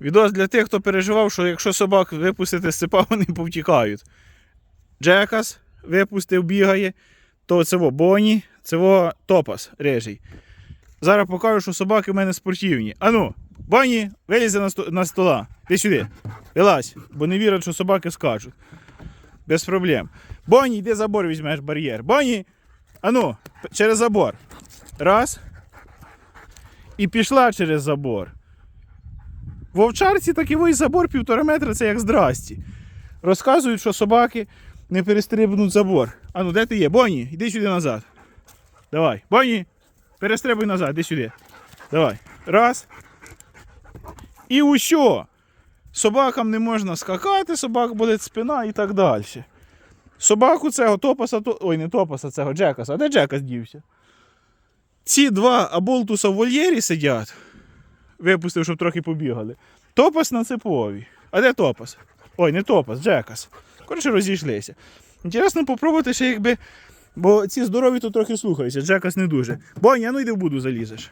Відос для тих, хто переживав, що якщо собак випустити з цепа, вони повтікають. Джекас випустив, бігає, то це Боні, це Топас режий. Зараз покажу, що собаки в мене спортивні. Ану, Боні, вилізе на, сто- на стола. Ти сюди. Вилазь, бо не вірять, що собаки скачуть. Без проблем. Боні, йди забор візьмеш бар'єр. Боні, ану, через забор. Раз. І пішла через забор. В овчарці такий забор півтора метра це як здрасті. Розказують, що собаки не перестрибнуть забор. А ну де ти є? Боні, йди сюди назад. Давай. Боні, перестрибуй назад, іди сюди. Давай. Раз. І ущо? Собакам не можна скакати, собак болить спина і так далі. Собаку цього топаса, то... ой, не топаса, цього Джекаса. А де Джекас дівся? Ці два аболтуса в вольєрі сидять. Випустив, щоб трохи побігали. Топас на цепові. А де топас? Ой, не топас, Джекас. Коротше, розійшлися. Інтересно попробувати ще якби. Бо ці здорові то трохи слухаються, Джекас не дуже. Боня, ну йди в буду залізеш.